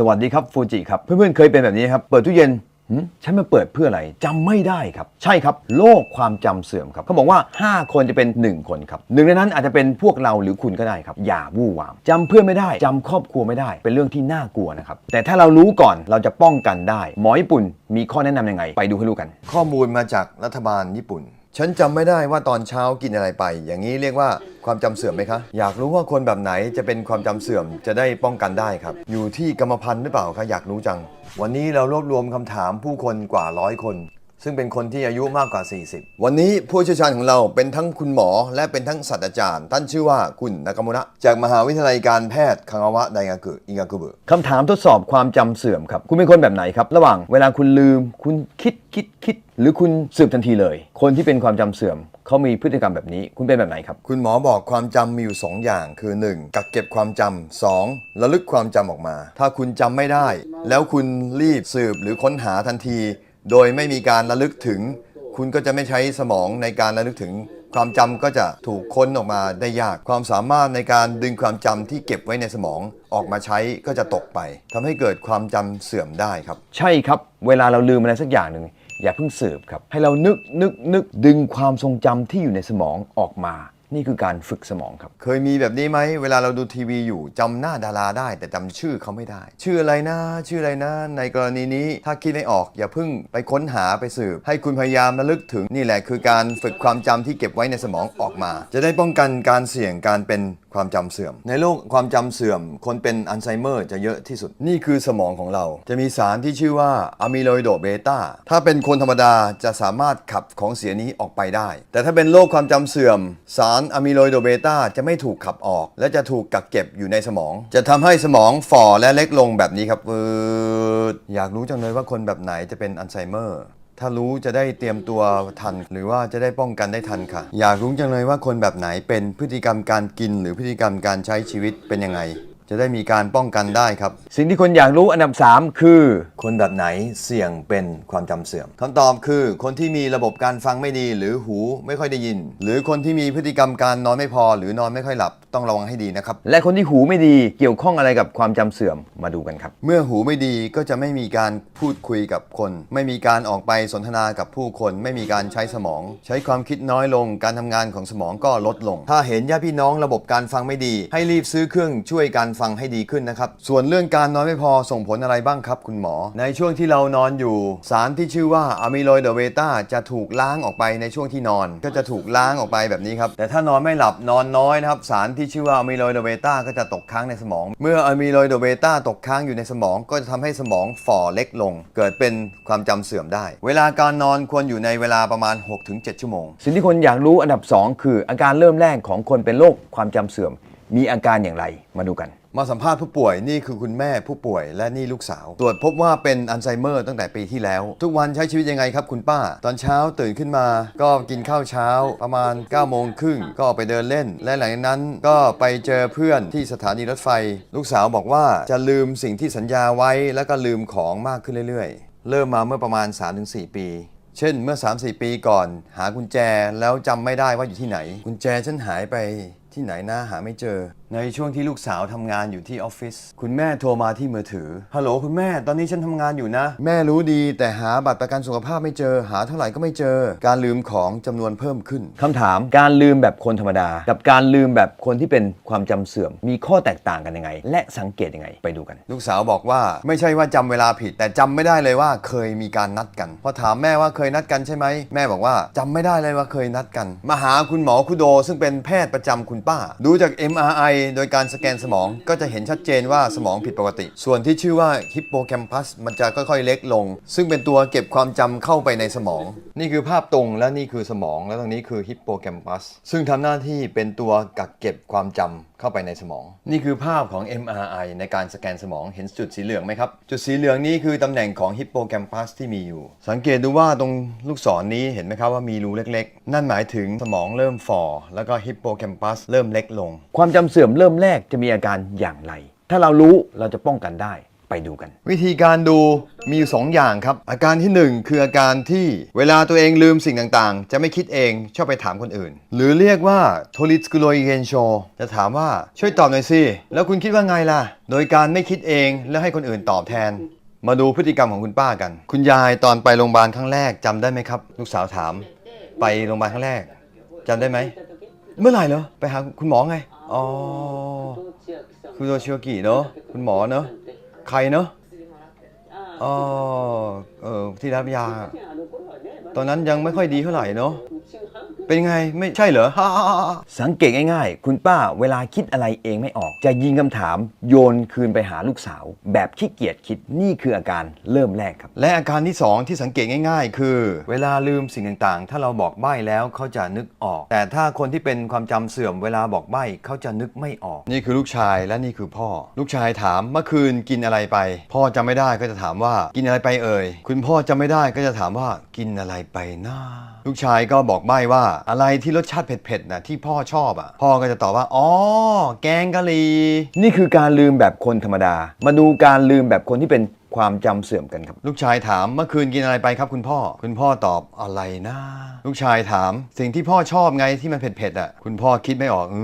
สวัสดีครับฟูจิครับ เพื่อนๆเคยเป็นแบบนี้ครับ เปิดตู้เย็นฉันมาเปิดเพื่ออะไรจำไม่ได้ครับ ใช่ครับโรคความจำเสื่อมครับเขาบอกว่า 5 คนจะเป็น 1 คนครับหนึ่งในนั้นอาจจะเป็นพวกเราหรือคุณก็ได้ครับ อย่าวู่วามจำเพื่อนไม่ได้จำครอบครัวไม่ได้ เป็นเรื่องที่น่ากลัวนะครับ แต่ถ้าเรารู้ก่อนเราจะป้องกันได้ หมอญี่ปุ่นมีข้อแนะนำยังไง ไปดูให้รู้กัน ข้อมูลมาจากรัฐบาลญี่ปุ่น ฉันจำไม่ได้ว่าตอนเช้ากินอะไรไป อย่างนี้เรียกว่าความจำเสื่อมไหมคะ อยากรู้ว่าคนแบบไหนจะเป็นความจำเสื่อมจะได้ป้องกันได้ครับ อยู่ที่กรรมพันธุ์หรือเปล่าคะอยากรู้จัง วันนี้เรารวบรวมคำถามผู้คนกว่าร้อยคน ซึ่งเป็นคนที่อายุมากกว่า 40 วันนี้ผู้เชี่ยวชาญของเราเป็นทั้งคุณหมอและเป็นทั้งศาสตราจารย์ ท่านชื่อว่าคุณนากามุระจากมหาวิทยาลัยการแพทย์คังาวะไดงากุอิงากุบุคำถามทดสอบความจำเสื่อมครับ คุณเป็นคนแบบไหนครับ ระหว่างเวลาคุณลืม คุณคิดคิดคิด หรือคุณสืบทันทีเลย คนที่เป็นความจำเสื่อมเขามีพฤติกรรมแบบนี้ คุณเป็นแบบไหนครับ คุณหมอบอกความจำมีอยู่ 2 อย่างคือ 1. กักเก็บความจำ 2. ระลึกความจำออกมา ถ้าคุณจำไม่ได้ แล้วคุณรีบสืบหรือค้นหาทันที โดยไม่มีการระลึกถึง คุณก็จะไม่ใช้สมองในการระลึกถึง ความจำก็จะถูกค้นออกมาได้ยาก ความสามารถในการดึงความจำที่เก็บไว้ในสมองออกมาใช้ก็จะตกไปทำให้เกิดความจำเสื่อมได้ครับ ใช่ครับ เวลาเราลืมอะไรสักอย่างหนึ่งอย่าเพิ่งสืบครับ ให้เรานึกนึกนึกดึงความทรงจำที่อยู่ในสมองออกมา นี่คือการฝึกสมองครับ เคยมีแบบนี้ไหมเวลาเราดูทีวีอยู่จำหน้าดาราได้ แต่จำชื่อเขาไม่ได้ ชื่ออะไรนะ ชื่ออะไรนะ ในกรณีนี้ถ้าคิดไม่ออกอย่าเพิ่งไปค้นหาไปสืบ ให้คุณพยายามระลึกถึงนี่แหละคือการฝึกความจำที่เก็บไว้ในสมองออกมา จะได้ป้องกันการเสี่ยงการเป็น ความจำเสื่อม ในโรคความจำเสื่อม คนเป็นอัลไซเมอร์จะเยอะที่สุด นี่คือสมองของเรา จะมีสารที่ชื่อว่าอะมิโลอิโดเบต้า ถ้าเป็นคนธรรมดาจะสามารถขับของเสียนี้ออกไปได้ แต่ถ้าเป็นโรคความจำเสื่อม สารอะมิโลอิโดเบต้าจะไม่ถูกขับออก และจะถูกกักเก็บอยู่ในสมอง จะทำให้สมองฝ่อและเล็กลงแบบนี้ครับปืดอยากรู้จังเลยว่าคนแบบไหนจะเป็นอัลไซเมอร์ ถ้ารู้จะได้เตรียมตัวทัน หรือว่าจะได้ป้องกันได้ทันค่ะ อยากรู้จังเลยว่าคนแบบไหนเป็นพฤติกรรมการกินหรือพฤติกรรมการใช้ชีวิตเป็นยังไง จะได้มีการป้องกันได้ครับ สิ่งที่คนอยากรู้อันดับ 3 คือ คนแบบไหนเสี่ยงเป็นความจำเสื่อม คำตอบคือคนที่มีระบบการฟังไม่ดีหรือหูไม่ค่อยได้ยิน หรือคนที่มีพฤติกรรมการนอนไม่พอ หรือนอนไม่ค่อยหลับต้องระวังให้ดีนะครับ และคนที่หูไม่ดีเกี่ยวข้องอะไรกับความจำเสื่อมมาดูกันครับ เมื่อหูไม่ดีก็จะไม่มีการพูดคุยกับคน ไม่มีการออกไปสนทนากับผู้คน ไม่มีการใช้สมอง ใช้ความคิดน้อยลง การทำงานของสมองก็ลดลง ถ้าเห็นญาติพี่น้องระบบการฟังไม่ดี ให้รีบซื้อเครื่องช่วยการฟังให้ดีขึ้นนะครับ ส่วนเรื่องการนอนไม่พอส่งผลอะไรบ้างครับคุณหมอ ในช่วงที่เรานอนอยู่ สารที่ชื่อว่าอะมิโลอิโดเบต้าจะถูกล้างออกไปในช่วงที่นอน ก็จะถูกล้างออกไปแบบนี้ครับ แต่ถ้านอนไม่หลับนอนน้อยนะครับ สารที่ชื่อว่าอะมิโลอิโดเบต้าก็จะตกค้างในสมอง เมื่ออะมิโลอิโดเบต้าตกค้างอยู่ในสมอง ก็จะทำให้สมองฝ่อเล็กลง เกิดเป็นความจำเสื่อมได้ เวลาการนอนควรอยู่ในเวลาประมาณ 6-7 ชั่วโมง สิ่งที่คนอยากรู้อันดับ 2 คืออาการเริ่มแรกของคนเป็นโรคความจำเสื่อม มีอาการอย่างไรมาดูกัน มาสัมภาษณ์ผู้ป่วยนี่คือคุณแม่ผู้ป่วยและนี่ลูกสาว ตรวจพบว่าเป็นอัลไซเมอร์ตั้งแต่ปีที่แล้ว ทุกวันใช้ชีวิตยังไงครับคุณป้า ตอนเช้าตื่นขึ้นมา ก็กินข้าวเช้าประมาณ9โมงครึ่งก็ออกไปเดินเล่น และหลังจากนั้นก็ไปเจอเพื่อนที่สถานีรถไฟ ลูกสาวบอกว่าจะลืมสิ่งที่สัญญาไว้ แล้วก็ลืมของมากขึ้นเรื่อยๆ เริ่มมาเมื่อประมาณ 3-4 ปีเช่นเมื่อ 3-4 ปีก่อน หากุญแจแล้วจำไม่ได้ว่าอยู่ที่ไหน กุญแจฉันหายไป ที่ไหนนะหาไม่เจอ ในช่วงที่ลูกสาวทำงานอยู่ที่ออฟฟิศคุณแม่โทรมาที่มือถือฮัลโหลคุณแม่ตอนนี้ฉันทำงานอยู่นะ แม่รู้ดีแต่หาบัตรประกันสุขภาพไม่เจอ หาเท่าไหร่ก็ไม่เจอ การลืมของจำนวนเพิ่มขึ้น คำถามการลืมแบบคนธรรมดา กับการลืมแบบคนที่เป็นความจำเสื่อม มีข้อแตกต่างกันยังไง และสังเกตยังไงไปดูกัน ลูกสาวบอกว่าไม่ใช่ว่าจำเวลาผิด แต่จำไม่ได้เลยว่าเคยมีการนัดกัน พอถามแม่ว่าเคยนัดกันใช่ไหมแม่บอกว่าจำไม่ได้เลยว่าเคยนัดกันมาหาคุณหมอคุโดซึ่งเป็นแพทย์ประจำคุณป้า ดูจาก MRI โดยการสแกนสมองก็จะเห็นชัดเจนว่าสมองผิดปกติ ส่วนที่ชื่อว่าฮิปโปแคมปัสมันจะค่อยๆเล็กลง ซึ่งเป็นตัวเก็บความจำเข้าไปในสมอง นี่คือภาพตรงและนี่คือสมองและตรงนี้คือฮิปโปแคมปัสซึ่งทำหน้าที่เป็นตัวกักเก็บความจำเข้าไปในสมอง นี่คือภาพของ MRI ในการสแกนสมองเห็นจุดสีเหลืองไหมครับ จุดสีเหลืองนี้คือตำแหน่งของฮิปโปแคมปัสที่มีอยู่ สังเกตดูว่าตรงลูกศรนี้เห็นไหมครับว่ามีรูเล็กๆ นั่นหมายถึงสมองเริ่มฝ่อแล้วก็ฮิปโปแคมปัสเริ่มเล็กลง ความจำเสื่อมเริ่มแรกจะมีอาการอย่างไร ถ้าเรารู้เราจะป้องกันได้ไปดูกัน วิธีการดูมีอยู่สองอย่างครับ อาการที่หนึ่งคืออาการที่เวลาตัวเองลืมสิ่งต่างๆ จะไม่คิดเองชอบไปถามคนอื่น หรือเรียกว่าโทริสกุโลเยนโชจะถามว่าช่วยตอบหน่อยสิแล้วคุณคิดว่าไงล่ะ โดยการไม่คิดเองแล้วให้คนอื่นตอบแทน มาดูพฤติกรรมของคุณป้ากัน คุณยายตอนไปโรงพยาบาลครั้งแรกจำได้ไหมครับ ลูกสาวถาม ไปโรงพยาบาลครั้งแรกจำได้ไหม เมื่อไหร่เหรอไปหาคุณหมอไงอ๋อคุณโยชิโอกิเนาะคุณหมอเนาะใครเนาะอ๋อเออที่รับยา ตอนนั้นยังไม่ค่อยดีเท่าไหร่เนาะ เป็นไงไม่ใช่เหรอฮ่าฮ่าฮ่าฮ่าสังเกตง่ายๆ คุณป้าเวลาคิดอะไรเองไม่ออก จะยิงคำถามโยนคืนไปหาลูกสาว แบบขี้เกียจคิดนี่คืออาการเริ่มแรกครับ และอาการที่ 2 ที่สังเกตง่าย ๆ คือ เวลาลืมสิ่งต่างๆ ถ้าเราบอกใบ้แล้วเขาจะนึกออก แต่ถ้าคนที่เป็นความจำเสื่อมเวลาบอกใบ้เขาจะนึกไม่ออก นี่คือลูกชายและนี่คือพ่อ ลูกชายถามเมื่อคืนกินอะไรไป พ่อจำไม่ได้ก็จะถามว่ากินอะไรไปเอ่ยคุณพ่อจำไม่ได้ก็จะถามว่ากินอะไรไปนะลูกชายก็บอกใบ้ว่าอะไรที่รสชาติเผ็ดๆนะที่พ่อชอบอะ พ่อก็จะตอบว่า อ๋อ แกงกะหรี่ นี่คือการลืมแบบคนธรรมดา มาดูการลืมแบบคนที่เป็น ความจำเสื่อมกันครับ ลูกชายถามเมื่อคืนกินอะไรไปครับคุณพ่อ คุณพ่อตอบอะไรนะ ลูกชายถาม สิ่งที่พ่อชอบไงที่มันเผ็ดๆอะ คุณพ่อคิดไม่ออกอื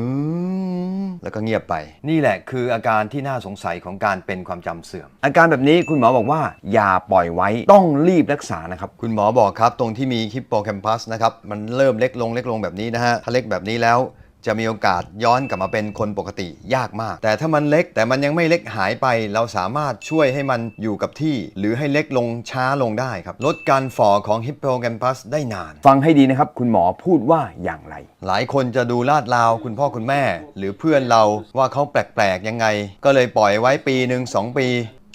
มแล้วก็เงียบไป นี่แหละคืออาการที่น่าสงสัยของการเป็นความจำเสื่อม อาการแบบนี้คุณหมอบอกว่า อย่าปล่อยไว้ต้องรีบรักษานะครับ คุณหมอบอกครับ ตรงที่มีฮิปโปแคมปัสนะครับ มันเริ่มเล็กลงเล็กลงแบบนี้นะฮะ ถ้าเล็กแบบนี้แล้ว จะมีโอกาสย้อนกลับมาเป็นคนปกติยากมาก แต่ถ้ามันเล็กแต่มันยังไม่เล็กหายไป เราสามารถช่วยให้มันอยู่กับที่ หรือให้เล็กลงช้าลงได้ครับ ลดการฝ่อของฮิปโปแคมปัสได้นาน ฟังให้ดีนะครับ คุณหมอพูดว่าอย่างไร หลายคนจะดูลาดราว คุณพ่อคุณแม่ หรือเพื่อนเราว่าเขาแปลกๆยังไง ก็เลยปล่อยไว้ปีหนึ่งสองปี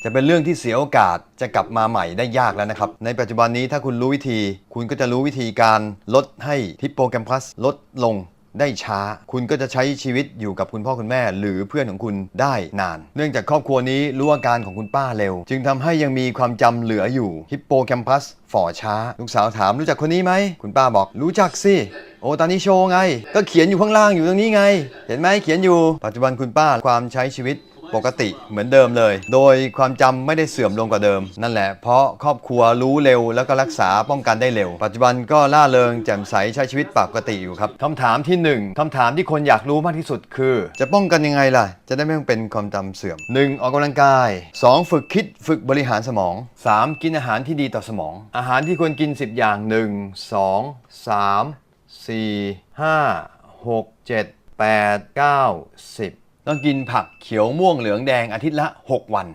จะเป็นเรื่องที่เสียโอกาสจะกลับมาใหม่ได้ยากแล้วนะครับ ในปัจจุบันนี้ถ้าคุณรู้วิธี คุณก็จะรู้วิธีการลดให้ฮิปโปแคมปัสลดลง ได้ช้า คุณก็จะใช้ชีวิตอยู่กับคุณพ่อคุณแม่ หรือเพื่อนของคุณได้นาน เนื่องจากครอบครัวนี้รู้อาการของคุณป้าเร็ว จึงทำให้ยังมีความจำเหลืออยู่ฮิปโปแคมปัสฝ่อช้า ลูกสาวถามรู้จักคนนี้ไหม คุณป้าบอกรู้จักสิ โอตานิโชไง ก็เขียนอยู่ข้างล่างอยู่ตรงนี้ไง เห็นไหมเขียนอยู่ ปัจจุบันคุณป้าความใช้ชีวิต ปกติเหมือนเดิมเลย โดยความจำไม่ได้เสื่อมลงกว่าเดิม นั่นแหละเพราะครอบครัวรู้เร็วแล้วก็รักษาป้องกันได้เร็ว ปัจจุบันก็ล่าเริงแจ่มใสใช้ชีวิตปกติอยู่ครับคำถามที่หนึ่งคำถามที่คนอยากรู้มากที่สุดคือ จะป้องกันยังไงล่ะ จะได้ไม่ต้องเป็นความจำเสื่อม 1. ออกกำลังกาย 2. ฝึกคิดฝึกบริหารสมอง 3. กินอาหารที่ดีต่อสมอง อาหารที่ควรกิน 10 อย่าง 1 2 3 4 5 6 7 8 9 10 ต้องกินผักเขียวม่วงเหลืองแดงอาทิตย์ละ 6 วัน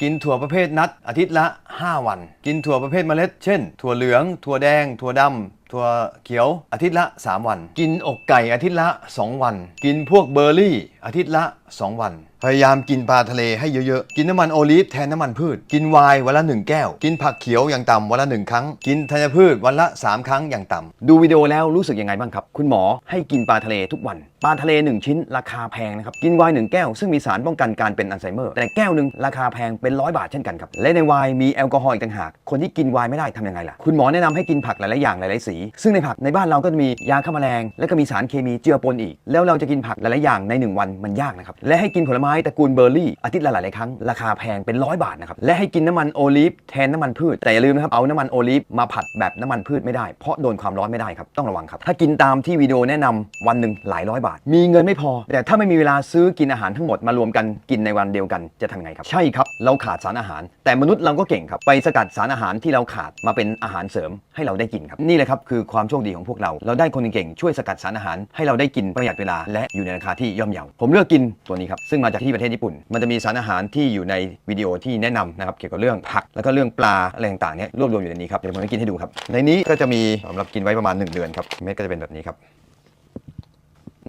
กินถั่วประเภทนัดอาทิตย์ละ 5 วัน กินถั่วประเภทเมล็ด เช่น ถั่วเหลือง ถั่วแดง ถั่วดำ ถั่วเขียวอาทิตย์ละ 3 วัน กินอกไก่อาทิตย์ละ 2 วัน กินพวกเบอร์รี่ อาทิตย์ละ 2 วัน พยายามกินปลาทะเลให้เยอะๆ กินน้ำมันโอลีฟแทนน้ำมันพืช กินไวน์วันละ 1 แก้ว กินผักเขียวอย่างต่ำวันละ 1 ครั้ง กินธัญพืชวันละ 3 ครั้งอย่างต่ำ ดูวิดีโอแล้วรู้สึกยังไงบ้างครับ คุณหมอให้กินปลาทะเลทุกวัน ปลาทะเล 1 ชิ้นราคาแพงนะครับ กินไวน์หนึ่งแก้วซึ่งมีสารป้องกันการเป็นอัลไซเมอร์ แต่แก้วหนึ่งราคาแพงเป็นร้อยบาทเช่นกันครับ และในไวน์มีแอลกอฮอล์อีกต่างหาก คนที่กินไวน์ไม่ได้ทำยังไงล่ะ คุณหมอแนะนำให้กินผักหลายๆอย่างหลายๆสีซึ่งในผักในบ้านเราก็จะมียาฆ่าแมลง และก็มีสารเคมีเจือปนอีก แล้วเราจะกินผักหลายๆอย่างใน 1 วันมันยากนะครับ และให้กินผลไม้ตระกูลเบอร์รี่อาทิตย์ละหลายๆครั้งราคาแพงเป็นร้อยบาทนะครับ และให้กินน้ำมันโอลีฟแทนน้ำมันพืช แต่อย่าลืมนะครับเอาน้ำมันโอลีฟมาผัดแบบน้ำมันพืชไม่ได้ เพราะโดนความร้อนไม่ได้ครับต้องระวังครับ ถ้ากินตามที่วิดีโอแนะนำวันหนึ่งหลายร้อยบาท มีเงินไม่พอ แต่ถ้าไม่มีเวลาซื้อกินอาหารทั้งหมดมารวมกันกินในวันเดียวกันจะทำไงครับ ใช่ครับเราขาดสารอาหาร แต่มนุษย์เราก็เก่งครับไปสกัดสารอาหารที่เราขาดมาเป็นอาหารเสริมให้เราได้กินครับนี่แหละครับคือความโชคดีของพวกเรา เราได้คนเก่งๆช่วยสกัดสารอาหาร ให้เราได้กินประหยัดเวลาและอยู่ในราคาที่ย่อมเยาผมเลือกกินตัวนี้ครับซึ่งมาจากที่ประเทศญี่ปุ่น มันจะมีสารอาหารที่อยู่ในวิดีโอที่แนะนำนะครับเกี่ยวกับเรื่องผักแล้วก็เรื่องปลาอะไรต่างๆเนี่ยรวบรวมอยู่ในนี้ครับเดี๋ยวผมจะกินให้ดูครับในนี้ก็จะมีสำหรับกินไว้ประมาณ 1 เดือนครับเม็ดก็จะเป็นแบบนี้ครับ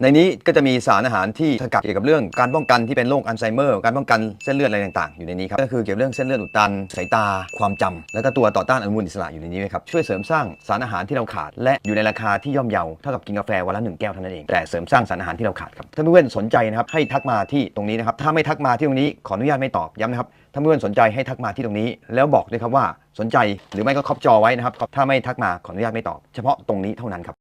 ในนี้ก็จะมีสารอาหารที่สกัดเกี่ยวกับเรื่องการป้องกันที่เป็นโรคอัลไซเมอร์ การป้องกันเส้นเลือดอะไรต่างๆ อยู่ในนี้ครับ ก็คือเกี่ยวกับเรื่องเส้นเลือดอุดตัน สายตา ความจำแล้วก็ตัวต่อต้านอนุมูลอิสระอยู่ในนี้ครับ ช่วยเสริมสร้างสารอาหารที่เราขาด และอยู่ในราคาที่ย่อมเยาเท่ากับกินกาแฟวันละหนึ่งแก้วเท่านั้นเอง แต่เสริมสร้างสารอาหารที่เราขาดครับถ้าเพื่อนสนใจนะครับให้ทักมาที่ตรงนี้นะครับ ถ้าไม่ทักมาที่ตรงนี้ขออนุญาตไม่ตอบย้ำนะครับ ถ้าเพื่อนสนใจให้ทักมาที่ตรงนี้ แล้วบอกด้วยครับว่าสนใจหรือไม่ก็ครอบจอไว้นะครับ ถ้าไม่ทักมาขออนุญาตไม่ตอบ เฉพาะตรงนี้เท่านั้นครับ